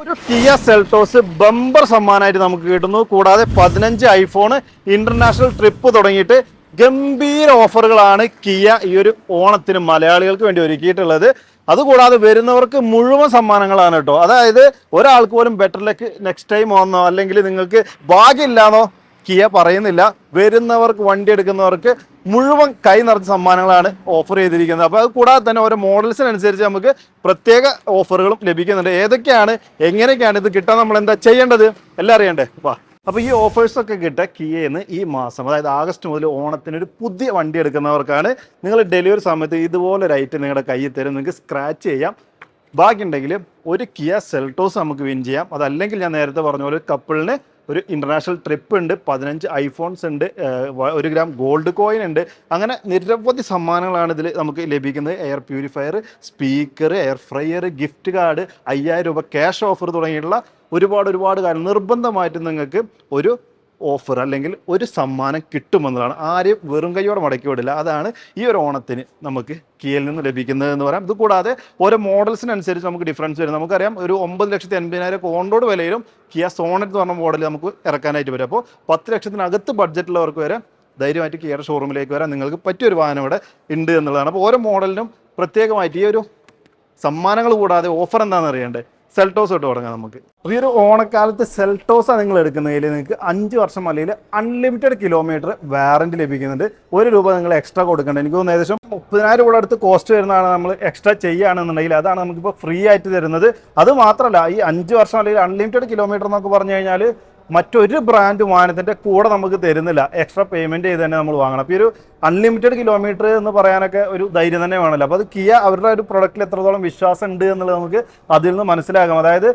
ഒരു Kia Seltos bumper സമ്മാനമായിട്ട് നമുക്ക് കിട്ടുന്നു. കൂടാതെ പതിനഞ്ച് ഐഫോൺ ഇന്റർനാഷണൽ ട്രിപ്പ് തുടങ്ങിയിട്ട് ഗംഭീര ഓഫറുകളാണ് കിയ ഈ ഒരു ഓണത്തിന് മലയാളികൾക്ക് വേണ്ടി ഒരുക്കിയിട്ടുള്ളത്. അതുകൂടാതെ വരുന്നവർക്ക് മുഴുവൻ സമ്മാനങ്ങളാണ് കേട്ടോ. അതായത് ഒരാൾക്ക് പോലും ബെറ്റർ ലക്ക് നെക്സ്റ്റ് ടൈം വന്നോ അല്ലെങ്കിൽ നിങ്ങൾക്ക് ഭാഗ്യമില്ലാന്നോ കിയ പറയുന്നില്ല. വരുന്നവർക്ക് വണ്ടി എടുക്കുന്നവർക്ക് മുഴുവൻ കൈ നിറച്ച സമ്മാനങ്ങളാണ് ഓഫർ ചെയ്തിരിക്കുന്നത്. അപ്പോൾ അത് കൂടാതെ തന്നെ ഓരോ മോഡൽസിനനുസരിച്ച് നമുക്ക് പ്രത്യേക ഓഫറുകളും ലഭിക്കുന്നുണ്ട്. ഏതൊക്കെയാണ് എങ്ങനെയൊക്കെയാണ് ഇത് കിട്ടാൻ നമ്മൾ എന്താ ചെയ്യേണ്ടത്? എല്ലാം അറിയണ്ടേ? വാ. അപ്പോൾ ഈ ഓഫേഴ്സ് ഒക്കെ കിട്ടുക കിയെന്ന് ഈ മാസം അതായത് ആഗസ്റ്റ് മുതൽ ഓണത്തിന് ഒരു പുതിയ വണ്ടി എടുക്കുന്നവർക്കാണ് നിങ്ങൾ ഡെലിവറി സമയത്ത് ഇതുപോലെ ഒരു ഐറ്റം നിങ്ങളുടെ കയ്യിൽ തരും നിങ്ങൾക്ക് സ്ക്രാച്ച് ചെയ്യാം. ബാക്കിയുണ്ടെങ്കിൽ ഒരു കിയ സെൽട്ടോസ് നമുക്ക് വിൻ ചെയ്യാം. അതല്ലെങ്കിൽ ഞാൻ നേരത്തെ പറഞ്ഞ പോലെ കപ്പിളിന് ഒരു ഇന്റർനാഷണൽ ട്രിപ്പ് ഉണ്ട് പതിനഞ്ച് ഐഫോൺസ് ഉണ്ട് ഒരു ഗ്രാം ഗോൾഡ് കോയിൻ ഉണ്ട്. അങ്ങനെ നിരവധി സമ്മാനങ്ങളാണ് ഇതിൽ നമുക്ക് ലഭിക്കുന്നത്. Air purifier speaker air fryer gift card അയ്യായിരം രൂപ ക്യാഷ് ഓഫർ തുടങ്ങിയിട്ടുള്ള ഒരുപാട് ഒരുപാട് കാര്യം നിർബന്ധമായിട്ടും നിങ്ങൾക്ക് ഒരു ഓഫർ അല്ലെങ്കിൽ ഒരു സമ്മാനം കിട്ടുമെന്നതാണ് ആരെയും വെറും കൈയോടെ മടക്കി വിടില്ല. അതാണ് ഈ ഒരു ഓണത്തിന് നമുക്ക് കീയിൽ നിന്ന് ലഭിക്കുന്നത് എന്ന് പറയാം. ഇത് കൂടാതെ ഓരോ മോഡൽസിനനുസരിച്ച് നമുക്ക് ഡിഫറൻസ് വരും. നമുക്കറിയാം ഒരു ഒമ്പത് ലക്ഷത്തി എൺപതിനായിരം കോണ്ടോട് വിലയിലും കിയ സോണറ്റ് എന്ന് പറഞ്ഞ മോഡൽ നമുക്ക് ഇറക്കാനായിട്ട് വരും. അപ്പോൾ പത്ത് ലക്ഷത്തിനകത്ത് ബഡ്ജറ്റുള്ളവർക്ക് വരെ ധൈര്യമായിട്ട് കിയയുടെ ഷോറൂമിലേക്ക് വരാൻ നിങ്ങൾക്ക് പറ്റിയൊരു വാഹനം ഇവിടെ ഉണ്ട് എന്നുള്ളതാണ്. അപ്പോൾ ഓരോ മോഡലിനും പ്രത്യേകമായിട്ട് ഈ ഒരു സമ്മാനങ്ങൾ കൂടാതെ ഓഫർ എന്താണെന്ന് അറിയണ്ടേ? സെൽട്ടോസ് തൊട്ട് തുടങ്ങാം നമുക്ക്. ഈ ഒരു ഓണക്കാലത്ത് സെൽട്ടോസാണ് നിങ്ങൾ എടുക്കുന്നതിൽ നിങ്ങൾക്ക് അഞ്ച് വർഷം അല്ലെങ്കിൽ അൺലിമിറ്റഡ് കിലോമീറ്റർ വാറന്റി ലഭിക്കുന്നുണ്ട്. ഒരു രൂപ നിങ്ങൾ എക്സ്ട്രാ കൊടുക്കേണ്ടത് എനിക്ക് തോന്നുന്നു ഏകദേശം മുപ്പതിനായിരം രൂപ അടുത്ത് കോസ്റ്റ് വരുന്നതാണ് നമ്മൾ എക്സ്ട്രാ ചെയ്യുകയാണെന്നുണ്ടെങ്കിൽ അതാണ് നമുക്കിപ്പോൾ ഫ്രീ ആയിട്ട് തരുന്നത്. അത് മാത്രമല്ല ഈ അഞ്ച് വർഷം അല്ലെങ്കിൽ അൺലിമിറ്റഡ് കിലോമീറ്റർ എന്നൊക്കെ പറഞ്ഞു കഴിഞ്ഞാൽ മറ്റൊരു ബ്രാൻഡ് വാഹനത്തിന്റെ കൂടെ നമുക്ക് തരുന്നില്ല. എക്സ്ട്രാ പേയ്മെന്റ് ചെയ്ത് തന്നെ നമ്മൾ വാങ്ങണം. അപ്പോൾ ഈ ഒരു അൺലിമിറ്റഡ് കിലോമീറ്റർ എന്ന് പറയാനൊക്കെ ഒരു ധൈര്യം തന്നെ വേണമല്ലോ. അപ്പോൾ അത് കിയ അവരുടെ ഒരു പ്രൊഡക്റ്റിൽ എത്രത്തോളം വിശ്വാസം ഉണ്ട് എന്നുള്ളത് നമുക്ക് അതിൽ നിന്ന് മനസ്സിലാകാം അതായത്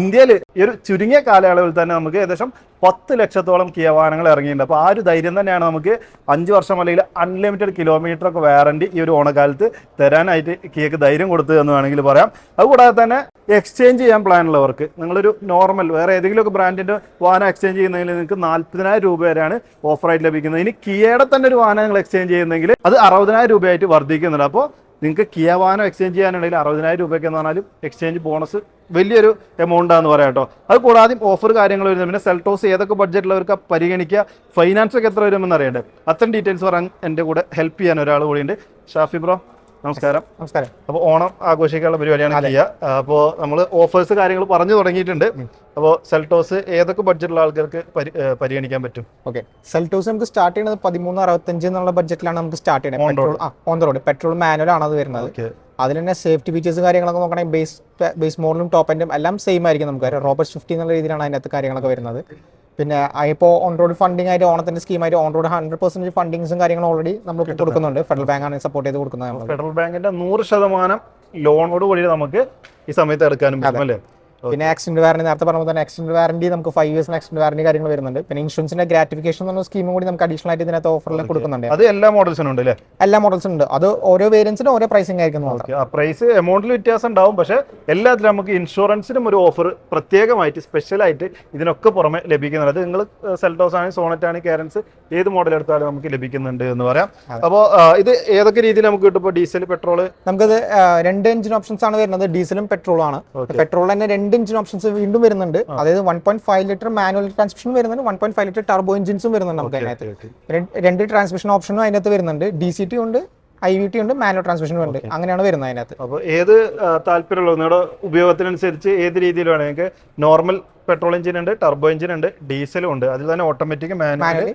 ഇന്ത്യയിൽ ഈ ഒരു ചുരുങ്ങിയ കാലയളവിൽ തന്നെ നമുക്ക് ഏകദേശം പത്ത് ലക്ഷത്തോളം കിയ വാഹനങ്ങൾ ഇറങ്ങിയിട്ടുണ്ട്. അപ്പോൾ ആ ഒരു ധൈര്യം തന്നെയാണ് നമുക്ക് അഞ്ച് വർഷം അല്ലെങ്കിൽ അൺലിമിറ്റഡ് കിലോമീറ്റർ ഒക്കെ വാറണ്ടി ഈ ഒരു ഓണക്കാലത്ത് തരാനായിട്ട് കിയക്ക് ധൈര്യം കൊടുത്തു എന്ന് വേണമെങ്കിൽ പറയാം. അതുകൂടാതെ തന്നെ എക്സ്ചേഞ്ച് ചെയ്യാൻ പ്ലാൻ ഉള്ളവർക്ക് നിങ്ങളൊരു നോർമൽ വേറെ ഏതെങ്കിലുമൊക്കെ ബ്രാൻഡിന്റെ വാഹനം എക്സ്ചേഞ്ച് ചെയ്യുന്നതിൽ നിങ്ങൾക്ക് നാൽപ്പതിനായിരം രൂപ വരെയാണ് ഓഫറായിട്ട് ലഭിക്കുന്നത്. ഇനി കിയയുടെ തന്നെ ഒരു വാഹനം നിങ്ങൾ എക്സ്ചേഞ്ച് ചെയ്യുന്നെങ്കിൽ അത് അറുപതിനായിരം രൂപയായിട്ട് വർദ്ധിക്കുന്നുണ്ട്. അപ്പോൾ നിങ്ങൾക്ക് കിയവാനോ എക്സ്ചേഞ്ച് ചെയ്യാനുണ്ടെങ്കിൽ അറുപതിനായിരം രൂപയ്ക്ക് എന്ന് പറഞ്ഞാലും എക്സ്ചേഞ്ച് ബോണസ് വലിയൊരു എമൗണ്ട് ആണെന്ന് പറയാം കേട്ടോ. അത് കൂടാതെ ഓഫർ കാര്യങ്ങൾ വരുന്നത് പിന്നെ സെൽട്ടോസ് ഏതൊക്കെ ബഡ്ജറ്റിലുള്ളവർക്ക് പരിഗണിക്കുക ഫൈനാൻസ് ഒക്കെ എത്ര വരുമെന്ന് അറിയണ്ടേ? അത്തരം ഡീറ്റെയിൽസ് പറയാൻ എന്റെ കൂടെ ഹെൽപ്പ് ചെയ്യാൻ ഒരാൾ കൂടിയുണ്ട്. ഷാഫി ബ്രോ. നമസ്കാരം. നമസ്കാരം. അപ്പോൾ ഓണം ആഘോഷിക്കാനുള്ള പരിപാടിയാണ്. ചെയ്യുക അപ്പോൾ നമ്മൾ ഓഫേഴ്സ് കാര്യങ്ങൾ പറഞ്ഞു തുടങ്ങിയിട്ടുണ്ട്. അപ്പോൾ സെൽട്ടോസ് ഏതൊക്കെ ബഡ്ജറ്റുള്ള ആൾക്കാർക്ക് പരിഗണിക്കാൻ പറ്റും? ഓക്കെ. സെൽട്ടോസ് നമുക്ക് സ്റ്റാർട്ട് ചെയ്യുന്നത് പതിമൂന്ന് അറുപത്തഞ്ച് എന്നുള്ള ബഡ്ജറ്റിലാണ് നമുക്ക് സ്റ്റാർട്ട് ചെയ്യുന്നത്. Petrol on the road petrol manual ആണ് അത് വരുന്നത്. അതിൽ തന്നെ സേഫ്റ്റി ഫീച്ചേഴ്സ് കാര്യങ്ങളൊക്കെ നോക്കണമെങ്കിൽ ബേസ് ബേസ് മോഡലും ടോപ്പ് എൻഡും എല്ലാം സെയിം ആയിരിക്കും നമുക്ക് റോബർട്ട് ഫിഫ്റ്റി എന്നുള്ള രീതിയിലാണ് അതിനകത്ത് കാര്യങ്ങളൊക്കെ വരുന്നത്. പിന്നെ ഇപ്പോൾ ഓൺ റോഡ് ഫണ്ടിങ് ആയിട്ട് ഓണത്തിന്റെ സ്കീമായിട്ട് ഓൺ റോഡ് ഹൺഡ്രഡ് പെർസെന്റ് ഫണ്ടിങ്സും കാര്യങ്ങളും ഓൾറെഡി നമ്മൾ കൊടുക്കുന്നുണ്ട്. ഫെഡറൽ ബാങ്ക് ആണ് സപ്പോർട്ട് ചെയ്ത് കൊടുക്കുന്നത്. ഫെഡറൽ ബാങ്കിന്റെ നൂറ് ശതമാനം ലോണോട് കൂടി നമുക്ക് ഈ സമയത്ത് എടുക്കാനും പറ്റും അല്ലേ? പിന്നെ ആക്സിഡന്റ് വാറണ്ടി നേരത്തെ പറഞ്ഞ തന്നെ ആക്സിഡന്റ് വാറണ്ടി നമുക്ക് ഫൈവ് ഇയേഴ്സിന് ആക്സിഡന്റ് വാറണ്ടി കാര്യങ്ങൾ വരുന്നുണ്ട്. പിന്നെ ഇൻഷുറൻസിന്റെ ഗ്രാറ്റിഫിക്കേഷൻ എന്നുള്ള സ്കീമും കൂടി നമുക്ക് അഡീഷണൽ ആയിട്ട് ഇതിനകത്ത് ഓഫറിൽ കൊടുക്കുന്നുണ്ട്. അത് എല്ലാ മോഡൽസിനും ഉണ്ട് അല്ലേ? എല്ലാ മോഡൽസും ഉണ്ട്. അത് ഓരോ വേരിയൻസിനും ഓരോ പ്രൈസിംഗ് ആയിരിക്കും പ്രൈസ് എമൗണ്ടിൽ വ്യത്യാസം ഉണ്ടാവും. പക്ഷേ എല്ലാത്തിലും നമുക്ക് ഇൻഷുറൻസിനും ഒരു ഓഫർ പ്രത്യേകമായിട്ട് സ്പെഷ്യലായിട്ട് ഇതിനൊക്കെ പുറമെ ലഭിക്കുന്നുണ്ട്. അത് നിങ്ങൾ സെൽറ്റോസ് ആണ് സോണറ്റ് ആണ് കാരൻസ് ഏത് മോഡൽ എടുത്താലും നമുക്ക് ലഭിക്കുന്നുണ്ട് എന്ന് പറയാം. അപ്പോൾ ഇത് ഏതൊക്കെ രീതിയിൽ നമുക്ക് കിട്ടും? ഇപ്പോൾ ഡീസൽ പെട്രോൾ നമുക്കത് രണ്ട് എഞ്ചിൻ ഓപ്ഷൻസ് ആണ് വരുന്നത്. ഡീസലും പെട്രോളും ആണ്. പെട്രോൾ തന്നെ രണ്ട് എഞ്ചിൻ ഓപ്ഷൻസ് വീണ്ടും വരുന്നുണ്ട്. അതായത് one point five litre manual transmission വരുന്നുണ്ട് one point five litre turbo എഞ്ചിൻസും വരുന്നുണ്ട് നമുക്ക് അതിനകത്ത്. രണ്ട് രണ്ട് ട്രാൻസ്മിഷൻ ഓപ്ഷനും അതിനകത്ത് വരുന്നുണ്ട്. ഡി സി ടി ഉണ്ട് ഐ വി ടി ഉണ്ട് മാനുവൽ ട്രാൻസ്മിഷനും ഉണ്ട്. അങ്ങനെയാണ് വരുന്നത് അതിനകത്ത്. അപ്പോൾ ഏത് താല്പര്യമുള്ള നിങ്ങളുടെ ഉപയോഗത്തിനനുസരിച്ച് ഏത് രീതിയിൽ വേണമെങ്കിൽ നോർമൽ പെട്രോൾ എഞ്ചിൻ ഉണ്ട് ടർബോ എഞ്ചിൻ ഉണ്ട് ഡീസലും ഉണ്ട്. അതിൽ തന്നെ ഓട്ടോമാറ്റിക് മാനുവൽ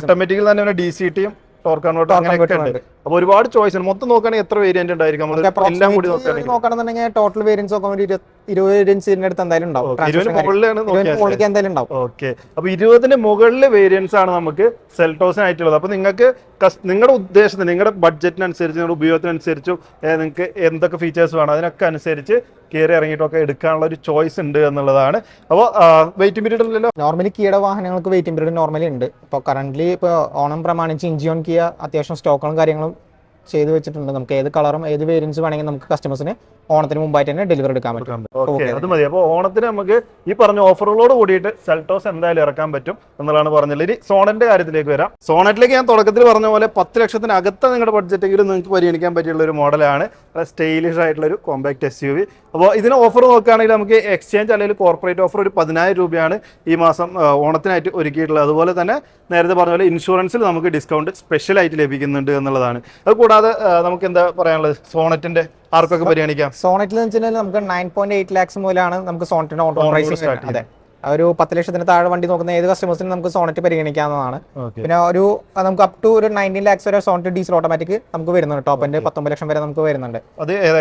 ഓട്ടോമാറ്റിക്കിൽ തന്നെ ഡി സി ടിയും ടോർക്ക് കൺവേർട്ടർ Torque അങ്ങനെയൊക്കെ ഉണ്ട്. അപ്പോൾ ഒരുപാട് ചോയ്സ് ഉണ്ട്. മൊത്തം നോക്കുകയാണെങ്കിൽ എത്ര വേരിയന്റ് ഉണ്ടായിരിക്കും? നമ്മൾ എല്ലാം കൂടി നോക്കുകയാണെങ്കിൽ. നോക്കുകയാണെന്നുണ്ടെങ്കിൽ ടോട്ടൽ വേരിയൻസ് ഒരു ഇരുപത് വേരിയൻസിന്റെ അടുത്ത് എന്തായാലും ഉണ്ടാവും. എന്തായാലും ഉണ്ടാവും. ഓക്കെ. അപ്പൊ ഇരുപതിന് മുകളിലെ വേരിയൻസ് ആണ് നമുക്ക് സെൽട്ടോസിനായിട്ടുള്ളത് അപ്പൊ നിങ്ങൾക്ക് നിങ്ങളുടെ ഉദ്ദേശത്തിന് നിങ്ങളുടെ ബഡ്ജറ്റിനനുസരിച്ച് നിങ്ങളുടെ ഉപയോഗത്തിനനുസരിച്ചും നിങ്ങൾക്ക് എന്തൊക്കെ ഫീച്ചേഴ്സ് വേണം അതിനൊക്കെ അനുസരിച്ച് കയറി ഇറങ്ങിയിട്ടൊക്കെ എടുക്കാനുള്ള ഒരു ചോയ്സ് ഉണ്ട് എന്നുള്ളതാണ്. അപ്പോൾ വെയിറ്റിംഗ് പീരീഡ് ഇല്ലല്ലോ നോർമലി കിയുടെ വാഹനങ്ങൾക്ക് വെയിറ്റിംഗ് പീരീഡ് നോർമലി ഉണ്ട്. ഇപ്പോൾ കറന്റ് ഇപ്പോൾ ഓണം പ്രമാണിച്ച് ഇഞ്ചിയോൺ കിയ അത്യാവശ്യം സ്റ്റോക്കുകളും കാര്യങ്ങളും ചെയ്ത് വെച്ചിട്ടുണ്ട്. നമുക്ക് ഏത് കളറും ഏത് വേരിയൻസ് വേണമെങ്കിൽ നമുക്ക് കസ്റ്റമേഴ്സിന് ഓണത്തിന് മുമ്പായിട്ട് തന്നെ ഡെലിവറി എടുക്കാൻ പറ്റും. ഓക്കെ അത് മതി. അപ്പോൾ ഓണത്തിന് നമുക്ക് ഈ പറഞ്ഞ ഓഫറുകളോട് കൂടിയിട്ട് സെൽട്ടോസ് എന്തായാലും ഇറക്കാൻ പറ്റും എന്നുള്ളതാണ് പറഞ്ഞത് ഇനി സോണറ്റിന്റെ കാര്യത്തിലേക്ക് വരാം. സോണറ്റിലേക്ക് ഞാൻ തുടക്കത്തിൽ പറഞ്ഞ പോലെ പത്ത് ലക്ഷത്തിനകത്ത് നിങ്ങളുടെ ബഡ്ജറ്റെങ്കിലും നിങ്ങൾക്ക് പരിഗണിക്കാൻ പറ്റിയുള്ള ഒരു മോഡലാണ് സ്റ്റൈലിഷ് ആയിട്ടുള്ള ഒരു കോമ്പാക്ട് എസ് യു വി അപ്പോൾ ഇതിന് ഓഫർ നോക്കുകയാണെങ്കിൽ നമുക്ക് എക്സ്ചേഞ്ച് അല്ലെങ്കിൽ കോർപ്പറേറ്റ് ഓഫർ ഒരു പതിനായിരം രൂപയാണ് ഈ മാസം ഓണത്തിനായിട്ട് ഒരുക്കിയിട്ടുള്ളത്. അതുപോലെ തന്നെ നേരത്തെ പറഞ്ഞ പോലെ ഇൻഷുറൻസിൽ നമുക്ക് ഡിസ്കൗണ്ട് സ്പെഷ്യലായിട്ട് ലഭിക്കുന്നുണ്ട് എന്നുള്ളതാണ്. അത് കൂടാതെ നമുക്ക് എന്താ പറയാനുള്ളത്? സോണറ്റിന്റെ ആർക്കൊക്കെ പരിഗണിക്കാം? സോണറ്റിൽ എന്ന് വെച്ചിട്ടുണ്ടെങ്കിൽ നമുക്ക് നയൻ പോയിന്റ് എയ്റ്റ് ലാക്സ് മുതലാണ് നമുക്ക് സോണറ്റിന്റെ ഓട്ടോ പ്രൈസ് അതെ. ഒരു പത്ത് ലക്ഷത്തിന് താഴെ വണ്ടി നോക്കുന്ന ഏത് കസ്റ്റമേഴ്സിനും നമുക്ക് സോണറ്റ് പരിഗണിക്കാവുന്നതാണ്. പിന്നെ ഒരു നമുക്ക് അപ് ടു ഒരു നയന്റീൻ ലാക്സ് വരെ സോണറ്റ് ഡീസൽ ഓട്ടോമാറ്റിക് നമുക്ക് വരുന്നുണ്ട്. ടോപ്പ് എൻഡ് പത്തൊമ്പത് ലക്ഷം വരെ നമുക്ക് വരുന്നുണ്ട്. അത് ഏത്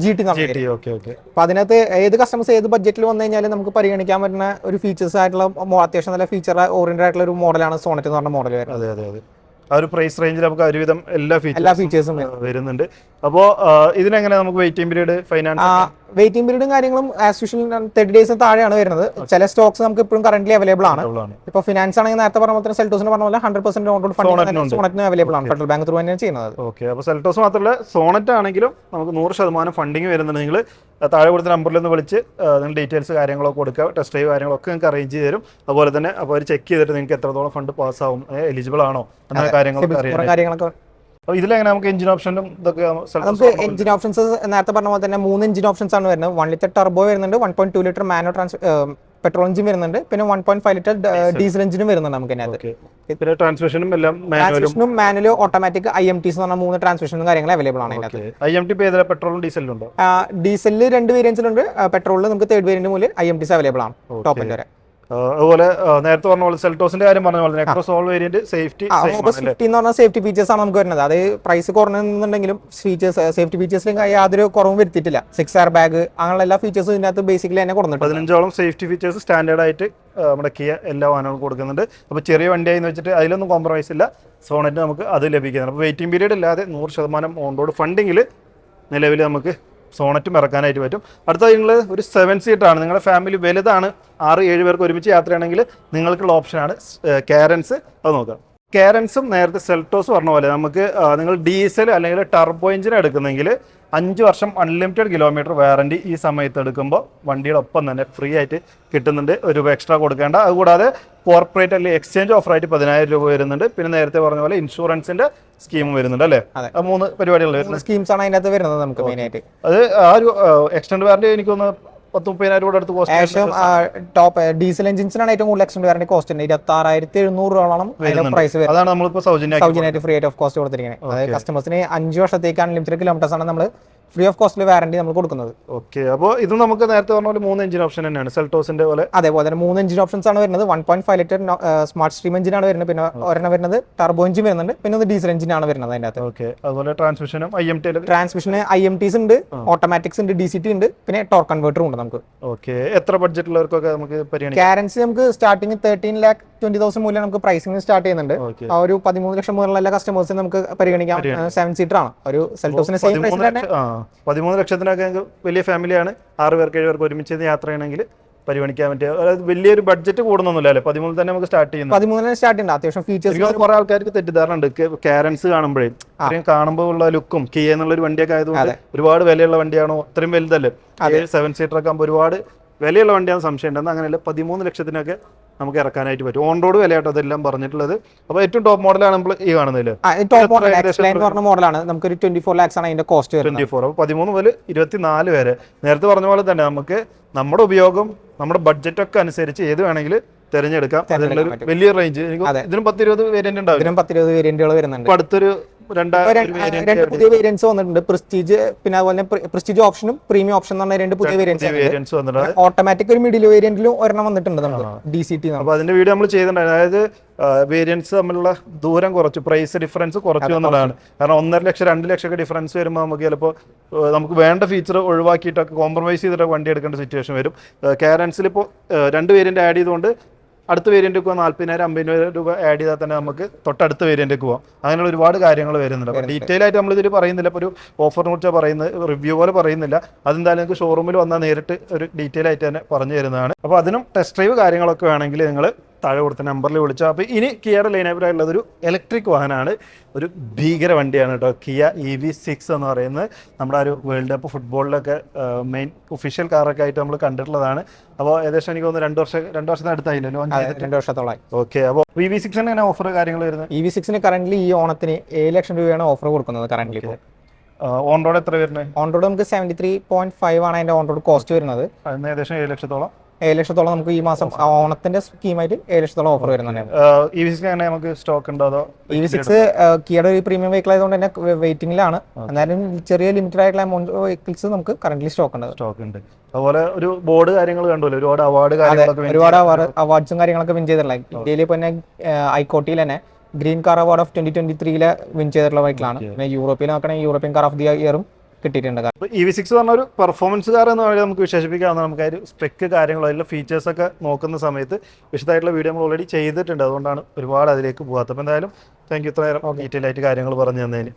ജി ടി അപ്പൊ അതിനകത്ത് ഏത് കസ്റ്റമേഴ്സ് ഏത് ബഡ്ജറ്റിൽ വന്നു കഴിഞ്ഞാൽ നമുക്ക് പരിഗണിക്കാൻ പറ്റുന്ന ഒരു ഫീച്ചേഴ്സ് ആയിട്ടുള്ള അത്യാവശ്യം നല്ല ഫീച്ചർ ഓറിയന്റഡ് ആയിട്ടുള്ള ഒരു മോഡലാണ് സോണറ്റ് എന്ന് പറഞ്ഞ മോഡൽ വരുന്നത്. അതെ അതെ അതെ. ആ ഒരു പ്രൈസ് റേഞ്ചിൽ നമുക്ക് ഒരുവിധം എല്ലാ എല്ലാ ഫീച്ചേഴ്സും വരുന്നുണ്ട്. അപ്പോൾ ഇതിനെങ്ങനെ നമുക്ക് വെയിറ്റിംഗ് പീരീഡ് ഫൈനാൻസ് വെയിറ്റിംഗ് പീരീഡും കാര്യങ്ങളും ആസ് യൂഷ്വൽ തേർട്ടി ഡേയ്സിന് താഴെയാണ് വരുന്നത്. ചില സ്റ്റോക്സ് നമുക്ക് ഇപ്പോഴും കറന്റ് അവൈലബിൾ ആണ്. ഇപ്പൊ ഫിനാൻസ് ആണെങ്കിൽ നേരത്തെ പറഞ്ഞ പോലെ സെൽറ്റോസിന് പറഞ്ഞ പോലെ ഹൺഡ്രഡ് പെർസെന്റ് ഓൺ റോഡ് സോണറ്റിനും ഫണ്ട്. സോണറ്റിന് അവൈലബിൾ ആണ്. ഫെഡറൽ ബാങ്ക് ത്രൂ തന്നെയാണ് ചെയ്യുന്നത്. ഓക്കെ അപ്പോൾ സെൽറ്റോസ് മാത്രമല്ല സോണറ്റ് ആണെങ്കിലും നമുക്ക് നൂറ് ശതമാനം ഫണ്ടിങ് വരുന്നുണ്ട്. നിങ്ങൾ താഴെ കൊടുത്ത നമ്പറിൽ ഒന്ന് വിളിച്ച് നിങ്ങൾ ഡീറ്റെയിൽസ് കാര്യങ്ങളൊക്കെ കൊടുക്കുക ടെസ്റ്റ് ഡ്രൈവ് കാര്യങ്ങളൊക്കെ നിങ്ങൾക്ക് അറേഞ്ച് ചെയ്ത് തരും. അതുപോലെ തന്നെ അപ്പോൾ അവർ ചെക്ക് ചെയ്തിട്ട് നിങ്ങൾക്ക് എത്രത്തോളം ഫണ്ട് പാസ് ആവും എലിജിബിൾ ആണോ എന്ന കാര്യങ്ങളൊക്കെ അറിയാം കാര്യങ്ങളൊക്കെ അപ്പോൾ ഇതിലെങ്ങനെ നമുക്ക് എഞ്ചിൻ ഓപ്ഷനും ഇതൊക്കെ നമുക്ക് എഞ്ചിൻ ഓപ്ഷൻസ് നേരത്തെ പറഞ്ഞ പോലെ തന്നെ മൂന്ന് എഞ്ചിൻ ഓപ്ഷൻസ് ആണ് വരുന്നത്. വൺ ലിറ്റർ ടർബോ വരുന്നുണ്ട് വൺ പോയിന്റ് ടു ലിറ്റർ മാനോ ട്രാൻസ് പെട്രോൾ എഞ്ചിൻ വരുന്നുണ്ട്. പിന്നെ one point five litre diesel എഞ്ചിനും വരുന്നുണ്ട് നമുക്ക് ട്രാൻസ്മിഷനും എല്ലാം മാനുവലും ട്രാൻസ്മിഷനും മാനുവലും ഓട്ടോമാറ്റിക് ഐ എം ടിസ് എന്ന് പറഞ്ഞ മൂന്ന് ട്രാൻസ്മിഷനും കാര്യങ്ങൾ അവൈലബിൾ ആണ് അതിനകത്ത് ഐ എം ടി പെട്രോളും ഡീസലിൽ രണ്ട് വേരിയൻസിലുണ്ട് പെട്രോളിൽ നമുക്ക് തേർഡ് വേരിയന്റ് മുതൽ ഐ എം ടിസ് അവൈലബിൾ ആണ്. ടോപ്പിന്റെ വരെ. അതുപോലെ നേരത്തെ പറഞ്ഞ പോലെ സെൽട്ടോസിന്റെ കാര്യം പറഞ്ഞ പോലെ നെക്രോസോൾ വേരിയന്റ് സേഫ്റ്റി സേഫ്റ്റി ഫിഫ്റ്റി എന്ന് പറഞ്ഞ സേഫ്റ്റി ഫീച്ചേഴ്സ് ആണ് നമുക്ക് വരുന്നത്. അത് പ്രൈസ് കുറഞ്ഞെന്നുണ്ടെങ്കിലും ഫീച്ചേഴ്സ് സേഫ്റ്റി ഫീച്ചേഴ്സിലും യാതൊരു കുറവും വരുത്തിയിട്ടില്ല. സിക്സ് ആർ ബാഗ് അങ്ങനെയുള്ള എല്ലാ ഫീച്ചേഴ്സും ഇതിനകത്ത് ബേസിക്കലി തന്നെ കൊടുത്തിട്ടുണ്ട്. പതിനഞ്ചോളം സേഫ്റ്റി ഫീച്ചേഴ്സ് സ്റ്റാൻഡേർഡ് ആയിട്ട് നമ്മുടെ കിയ എല്ലാ വാഹനങ്ങളും കൊടുക്കുന്നുണ്ട്. അപ്പോൾ ചെറിയ വണ്ടിയായി എന്ന് വെച്ചിട്ട് അതിലൊന്നും കോംപ്രമൈസ് ഇല്ല. സോണറ്റ് നമുക്ക് അത് ലഭിക്കുന്നുണ്ട്. അപ്പോൾ വെയിറ്റിംഗ് പീരീഡ് ഇല്ലാതെ നൂറ് ശതമാനം ഓൺ റോഡ് ഫണ്ടിങ്ങിൽ നിലവിൽ നമുക്ക് സോണറ്റും ഇറക്കാനായിട്ട് പറ്റും. അടുത്ത നിങ്ങൾ ഒരു സെവൻ സീറ്റാണ് നിങ്ങളുടെ ഫാമിലി വലുതാണ്. ആറ് ഏഴ് പേർക്ക് ഒരുമിച്ച് യാത്രയാണെങ്കിൽ നിങ്ങൾക്കുള്ള ഓപ്ഷനാണ് കാരൻസ് അത് നോക്കുക കാരൻസും നേരത്തെ സെൽട്ടോസ് പറഞ്ഞ പോലെ നമുക്ക് നിങ്ങൾ ഡീസൽ അല്ലെങ്കിൽ ടർബോ എഞ്ചിൻ അഞ്ച് വർഷം അൺലിമിറ്റഡ് കിലോമീറ്റർ വാറണ്ടി ഈ സമയത്ത് എടുക്കുമ്പോൾ വണ്ടിയുടെ ഒപ്പം തന്നെ ഫ്രീ ആയിട്ട് കിട്ടുന്നുണ്ട്. ഒരു രൂപ എക്സ്ട്രാ കൊടുക്കേണ്ട. അതുകൂടാതെ കോർപ്പറേറ്റ് അല്ലെങ്കിൽ എക്സ്ചേഞ്ച് ഓഫറായിട്ട് പതിനായിരം രൂപ വരുന്നുണ്ട്. പിന്നെ നേരത്തെ പറഞ്ഞ പോലെ ഇൻഷുറൻസിന്റെ സ്കീം വരുന്നുണ്ട് അല്ലേ? മൂന്ന് പരിപാടികൾ വരുന്നത്. സ്കീംസ് ആണ് അതിനകത്ത് വരുന്നത് നമുക്ക് മെയിൻ ആയിട്ട്. അത് ആ ഒരു എക്സ്റ്റൻഡ് വാറണ്ടി എനിക്കൊന്ന് പത്ത് മുപ്പതിനായിരം രൂപ അടുത്ത് കോസ്റ്റ് ടോപ്പ് ഡീസൽ എഞ്ചിൻസിനാണ് ഏറ്റവും കൂടുതൽ എക്സ്റ്റൻഡ് വാറണ്ടി കോസ്റ്റ് ഉണ്ട്. ഇരുപത്തി ആറായിരത്തി എഴുന്നൂറ് രൂപയോളം പ്രൈസ് വരുന്നത് അതാണ് നമ്മളിപ്പോൾ സൗജന്യ സൗജന്യമായിട്ട് ഫ്രീ ആയിട്ട് ഓഫ് കോസ്റ്റ് കൊടുത്തിരിക്കുന്നത് അതായത് കസ്റ്റമേഴ്സിന് അഞ്ച് വർഷത്തേക്കാണ് ലിമിറ്റഡ് കിലോമീറ്റേഴ്സ് ആണ് നമ്മൾ ഫ്രീ ഓഫ് കോസ്റ്റിൽ വാറണ്ടി നമ്മൾ കൊടുക്കുന്നത്. ഓക്കെ അപ്പോൾ ഇത് നമുക്ക് നേരത്തെ പറഞ്ഞ പോലെ മൂന്ന് എഞ്ചിൻ ഓപ്ഷൻ തന്നെയാണ്. സെൽട്ടോസിന്റെ പോലെ. അതേപോലെ തന്നെ മൂന്ന് എഞ്ചിൻ ഓപ്ഷൻസ് ആണ് വരുന്നത്. One point five litre smart stream engine ആണ് വരുന്നത്. പിന്നെ ഒരെണ്ണം വരുന്നത് ടർബോ എഞ്ചിൻ വരുന്നുണ്ട്. പിന്നെ ഒന്ന് ഡീസൽ എഞ്ചിൻ ആണ് വരുന്നത് അതിനകത്ത് ഓക്കെ അതുപോലെ ട്രാൻസ്മിഷനും ഐ എം ടി ട്രാൻസ്മിഷന് ഐ എം ടിസ് ഉണ്ട് ഓട്ടോമാറ്റിക്സ് ഉണ്ട് ഡി സി ടി ഉണ്ട് പിന്നെ ടോർ കൺവേർട്ടറും ഉണ്ട് നമുക്ക്. ഓക്കെ എത്ര ബഡ്ജറ്റുള്ളവർക്കൊക്കെ നമുക്ക് പരിഗണിക്കാം? കാരൻസി നമുക്ക് starting thirteen lakh twenty thousand മൂല്യം നമുക്ക് പ്രൈസിംഗ് സ്റ്റാർട്ട് ചെയ്യുന്നുണ്ട്. ആ ഒരു പതിമൂന്ന് ലക്ഷം മുതലുള്ള എല്ലാ കസ്റ്റമേഴ്സും നമുക്ക് പരിഗണിക്കാം. സെവൻ സീറ്റർ ആണ്. ഒരു സെൽറ്റോസിന് സെയിം പ്രൈസിൽ പതിമൂന്ന് തന്നെ. പതിമൂന്ന് ലക്ഷത്തിനൊക്കെ വലിയ ഫാമിലിയാണ് ആറ് പേർക്ക് ഏഴ് പേർക്ക് ഒരുമിച്ച് യാത്ര ചെയ്യണമെങ്കിൽ പരിഗണിക്കാൻ പറ്റിയ അതായത് വലിയൊരു ബഡ്ജറ്റ് കൂടുന്നൊന്നുമില്ല അല്ലേ? പതിമൂന്ന് തന്നെ നമുക്ക് സ്റ്റാർട്ട് ചെയ്യുന്നത്. പതിമൂന്നിന് സ്റ്റാർട്ട് ചെയ്യുന്നത് അത്യാവശ്യം ഫീച്ചേഴ്സ് കുറെ ആൾക്കാർക്ക് തെറ്റിദ്ധാരണ ഉണ്ട് കാരൻസ് കാണുമ്പോഴേ. അത്രയും കാണുമ്പോൾ ഉള്ള ലുക്കും കിയ എന്നുള്ള ഒരു വണ്ടിയൊക്കെ ആയതുകൊണ്ട് ഒരുപാട് വിലയുള്ള വണ്ടിയാണോ? അത്രയും വലുതല്ലേ? സെവൻ സീറ്റർ ഒക്കെ ആകുമ്പോൾ ഒരുപാട് വിലയുള്ള വണ്ടിയാണ് സംശയം ഉണ്ടെന്ന് അങ്ങനെയല്ല പതിമൂന്ന് ലക്ഷത്തിനൊക്കെ നമുക്ക് ഇറക്കാനായിട്ട് പറ്റും. ഓൺ റോഡ് വിലയായിട്ട് അതെല്ലാം പറഞ്ഞിട്ടുള്ളത്. അപ്പോൾ ഏറ്റവും ടോപ്പ് മോഡലാണ് നമ്മൾ ഈ കാണുന്നില്ലേ ടോപ്പ് മോഡൽ എന്ന് പറഞ്ഞ മോഡലാണ് നമുക്ക് ഒരു ട്വന്റി ഫോർ ലാക്സ് ആണ് അതിന്റെ കോസ്റ്റ് വരുന്നത്. ട്വന്റി ഫോർ അപ്പോൾ പതിമൂന്ന് മുതൽ ഇരുപത്തിനാല് വരെ. നേരത്തെ പറഞ്ഞ പോലെ തന്നെ നമുക്ക് നമ്മുടെ ഉപയോഗം നമ്മുടെ ബഡ്ജറ്റ് ഒക്കെ അനുസരിച്ച് ഏത് വേണമെങ്കിൽ തിരഞ്ഞെടുക്കാം. അതിനുള്ള വലിയ റേഞ്ച് ഇതിനും പത്തിരുപത് വേരിയന്റ് ഉണ്ടാവും ഇതിനും പത്തിരുപത് വേരിയന്റുകൾ വരുന്നുണ്ട്. അടുത്തൊരു രണ്ടാ പുതിയ വേരിയൻസ് വന്നിട്ടുണ്ട്. പ്രസ്റ്റീജ് പിന്നെ അതുപോലെ പ്രസ്റ്റീജ് ഓപ്ഷനും പ്രീമിയം ഓപ്ഷൻ എന്ന് പറഞ്ഞ രണ്ട് പുതിയ വേരിയൻസ് വന്നിട്ടുണ്ട്. ഓട്ടോമാറ്റിക് ഒരു മിഡിൽ വേരിയന്റിലും ഒരെണ്ണം വന്നിട്ടുണ്ട് നമുക്ക്. ഡി സി ടി അപ്പൊ അതിന്റെ വീഡിയോ നമ്മൾ ചെയ്തിട്ടുണ്ടായിരുന്നു. അതായത് വേരിയൻസ് തമ്മിലുള്ള ദൂരം കുറച്ചു പ്രൈസ് ഡിഫറൻസ് കുറച്ചു എന്നുള്ളതാണ്. കാരണം ഒന്നര ലക്ഷം രണ്ട് ലക്ഷം ഒക്കെ ഡിഫറൻസ് വരുമ്പോൾ നമുക്ക് ചിലപ്പോൾ നമുക്ക് വേണ്ട ഫീച്ചർ ഒഴിവാക്കിയിട്ടൊക്കെ കോംപ്രമൈസ് ചെയ്തിട്ട് വണ്ടി എടുക്കേണ്ട സിറ്റുവേഷൻ വരും. കാരൻസിൽ ഇപ്പോൾ രണ്ട് വേരിയന്റ് ആഡ് ചെയ്തുകൊണ്ട് അടുത്ത വേരിയന്റ് പോകാം നാല്പതിനായിരം അമ്പതിനായിരം രൂപ ആഡ് ചെയ്താൽ തന്നെ നമുക്ക് തൊട്ടടുത്ത വേരിയന്റ് പോകാം അങ്ങനെയുള്ള ഒരുപാട് കാര്യങ്ങൾ വരുന്നുണ്ട്. അപ്പോൾ ഡീറ്റെയിൽ ആയിട്ട് നമ്മളിതിൽ പറയുന്നില്ല. ഇപ്പോൾ ഒരു ഓഫറിനെ കുറിച്ച് പറയുന്നത് റിവ്യൂ പോലെ പറയുന്നില്ല. അതെന്തായാലും നിങ്ങൾക്ക് ഷോറൂമിൽ വന്നാൽ നേരിട്ട് ഒരു ഡീറ്റെയിൽ ആയിട്ട് തന്നെ പറഞ്ഞു തരുന്നതാണ്. അപ്പോൾ അതിനും ടെസ്റ്റ് ഡ്രൈവ് കാര്യങ്ങളൊക്കെ വേണമെങ്കിൽ നിങ്ങൾ താഴെ കൊടുത്ത നമ്പറിൽ വിളിച്ചു. അപ്പോൾ ഇനി കിയർ ലൈനപ്പിലായിട്ടുള്ളത് ഒരു ഇലക്ട്രിക് വാഹനമാണ്. ഒരു ഭീകര വണ്ടിയാണ് കേട്ടോ കിയ ഇ വി സിക്സ് എന്ന് പറയുന്നത്. നമ്മുടെ ആ ഒരു വേൾഡ് കപ്പ് ഫുട്ബോളിലൊക്കെ മെയിൻ ഒഫീഷ്യൽ കാറൊക്കെ ആയിട്ട് നമ്മൾ കണ്ടിട്ടുള്ളതാണ്. അപ്പോൾ ഏകദേശം എനിക്ക് തോന്നുന്നു രണ്ട് വർഷം രണ്ട് വർഷത്തിന് അടുത്തായില്ലോ? രണ്ട് വർഷത്തോളായി. ഓക്കെ അപ്പോൾ ഇ വി സിക്സിന് എങ്ങനെ ഓഫർ കാര്യങ്ങൾ വരുന്നത്? ഇ വി സിക്സിന് കറന്റ് ഈ ഓണത്തിന് ഏഴ് ലക്ഷം രൂപയാണ് ഓഫർ കൊടുക്കുന്നത് കറന്റ് ഓൺ റോഡ് എത്ര വരുന്നത്? ഓൺ റോഡ് നമുക്ക് സെവന്റി ത്രീ പോയിന്റ് ഫൈവ് ആണ് അതിന്റെ ഓൺ റോഡ് കോസ്റ്റ് വരുന്നത്. ഏകദേശം ഏഴ് ലക്ഷത്തോളം. ഏഴ് ലക്ഷത്തോളം നമുക്ക് ഈ മാസം ഓണത്തിന്റെ സ്കീമായിട്ട് ഏഴ് ലക്ഷത്തോളം ഓഫർ വരുന്നുണ്ട്. സിക്സ് നമുക്ക് സ്റ്റോക്ക് ഉണ്ടോ അതോ ഇ വി സിക്സ് കിയുടെ ഒരു പ്രീമിയം വെഹിക്കിൾ ആയതുകൊണ്ട് തന്നെ വെയിറ്റിംഗിലാണ് എന്നാലും ചെറിയ ലിമിറ്റഡ് ആയിട്ടുള്ള എമൗണ്ട് വെഹിക്കിൾസ് നമുക്ക് കറന്റ് സ്റ്റോക്ക് ഉണ്ട്. സ്റ്റോക്ക് ഉണ്ട്. അതുപോലെ ഒരു ബോർഡ് കാര്യങ്ങൾ കണ്ടുല്ലോ ഒരുപാട് അവാർഡ് കാര്യങ്ങളൊക്കെ ഒരുപാട് അവാർഡ്സും കാര്യങ്ങളൊക്കെ വിൻ ചെയ്തിട്ടുള്ള. ഇന്ത്യയിൽ ഇപ്പൊ തന്നെ ഹൈക്കോട്ടിയിൽ തന്നെ green car award of twenty twenty ത്രീയിലെ win ചെയ്തിട്ടുള്ള വെഹിക്കിളാണ് പിന്നെ യൂറോപ്പിൽ നോക്കണമെങ്കിൽ യൂറോപ്യൻ കാർ ഓഫ് ദി ഇയറും കിട്ടിയിട്ടുണ്ട് ഇ വി സിക്സ് പറഞ്ഞ ഒരു പെർഫോമൻസ് കാർ എന്ന് പറയുന്നത് നമുക്ക് വിശേഷിപ്പിക്കാവുന്ന നമുക്ക് അതിൽ സ്പെക്ക് കാര്യങ്ങളോ അതിലെ ഫീച്ചേഴ്സ് ഒക്കെ നോക്കുന്ന സമയത്ത് വിശദമായിട്ടുള്ള വീഡിയോ നമ്മൾ ഓൾറെഡി ചെയ്തിട്ടുണ്ട്. അതുകൊണ്ടാണ് ഒരുപാട് അതിലേക്ക് പോകാത്തത്. അപ്പോൾ എന്തായാലും താങ്ക് യു ഇത്ര നേരം ഡീറ്റെയിൽ ആയിട്ട് കാര്യങ്ങൾ പറഞ്ഞു തന്നതിന്.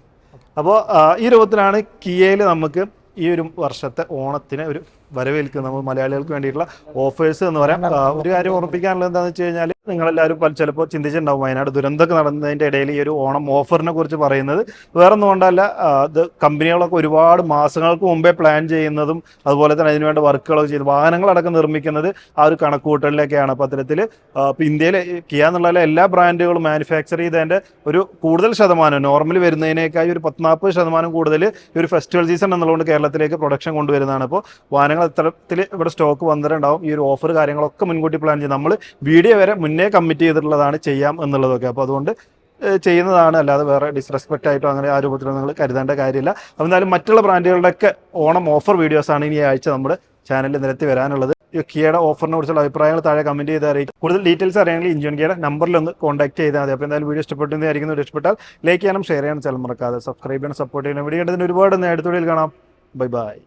അപ്പോൾ ഈ രൂപത്തിലാണ് കിയയിൽ നമുക്ക് ഈ ഒരു വർഷത്തെ ഓണത്തിന് ഒരു വരവേൽക്കുന്നത്. നമ്മൾ മലയാളികൾക്ക് വേണ്ടിയിട്ടുള്ള ഓഫേഴ്സ് എന്ന് പറയാം. ഒരു കാര്യം ഓർമ്മിപ്പിക്കാനുള്ളത് എന്താണെന്ന് വെച്ച് കഴിഞ്ഞാൽ നിങ്ങളെല്ലാവരും പല ചിലപ്പോൾ ചിന്തിച്ചിട്ടുണ്ടാവും വയനാട് ദുരന്തമൊക്കെ നടന്നതിന്റെ ഇടയിൽ ഈ ഒരു ഓണം ഓഫറിനെ കുറിച്ച് പറയുന്നത്. വേറെ ഒന്നും കൊണ്ടല്ല ഇത് കമ്പനികളൊക്കെ ഒരുപാട് മാസങ്ങൾക്ക് മുമ്പേ പ്ലാൻ ചെയ്യുന്നതും അതുപോലെ തന്നെ അതിനുവേണ്ട വർക്കുകളൊക്കെ ചെയ്ത് വാഹനങ്ങളടക്കം നിർമ്മിക്കുന്നത് ആ ഒരു കണക്കുകൂട്ടലിലേക്കാണ് അപ്പോൾ അത്തരത്തിൽ ഇപ്പോൾ ഇന്ത്യയിൽ കിയ എന്നുള്ള എല്ലാ ബ്രാൻഡുകളും മാനുഫാക്ചർ ചെയ്തതിന്റെ ഒരു കൂടുതൽ ശതമാനം നോർമൽ വരുന്നതിനേക്കാൾ ഒരു പത്ത് നാൽപ്പത് ശതമാനം കൂടുതൽ ഈ ഒരു ഫെസ്റ്റിവൽ സീസൺ എന്നുള്ളതുകൊണ്ട് കേരളത്തിലേക്ക് പ്രൊഡക്ഷൻ കൊണ്ടുവരുന്നതാണ്. അപ്പോൾ വാഹനങ്ങൾ ഇത്തരത്തിൽ ഇവിടെ സ്റ്റോക്ക് വന്നിട്ടുണ്ടാവും. ഈ ഒരു ഓഫർ കാര്യങ്ങളൊക്കെ മുൻകൂട്ടി പ്ലാൻ ചെയ്ത് നമ്മൾ വീഡിയോ വരെ മുന്നേ കമ്മിറ്റ് ചെയ്തിട്ടുള്ളതാണ് ചെയ്യാം എന്നുള്ളതൊക്കെ. അപ്പോൾ അതുകൊണ്ട് ചെയ്യുന്നതാണ്. അല്ലാതെ വേറെ ഡിസ്റെസ്പെക്റ്റ് ആയിട്ടോ അങ്ങനെ ആ രൂപത്തിൽ നിങ്ങൾ കരുതേണ്ട കാര്യമില്ല. അപ്പോൾ എന്തായാലും മറ്റുള്ള ബ്രാൻഡുകളുടെയൊക്കെ ഓണം ഓഫർ വീഡിയോസാണ് ഇനി ആഴ്ച നമ്മുടെ ചാനലിൽ നിരത്തി വരാനുള്ളത്. കിയയുടെ ഓഫറിനെ കുറിച്ചുള്ള അഭിപ്രായങ്ങൾ താഴെ കമന്റ് ചെയ്ത് അറിയിക്കും. കൂടുതൽ ഡീറ്റെയിൽസ് അറിയാമെങ്കിൽ ഇഞ്ചോൺ കിയുടെ നമ്പറിൽ ഒന്ന് കോൺടാക്ട് ചെയ്താൽ മതി. അപ്പോൾ എന്തായാലും വീഡിയോ ഇഷ്ടപ്പെട്ടെന്നായിരിക്കും വീഡിയോ ഇഷ്ടപ്പെട്ടാൽ ലൈക്ക് ചെയ്യാനും ഷെയർ ചെയ്യാനും ചില മറക്കാതെ സബ്സ്ക്രൈബ് ചെയ്യാനും സപ്പോർട്ട് ചെയ്യാനും. വീഡിയോ കണ്ടതിന് ഒരുപാട് നേരത്തോടെ കാണാം. Bye bye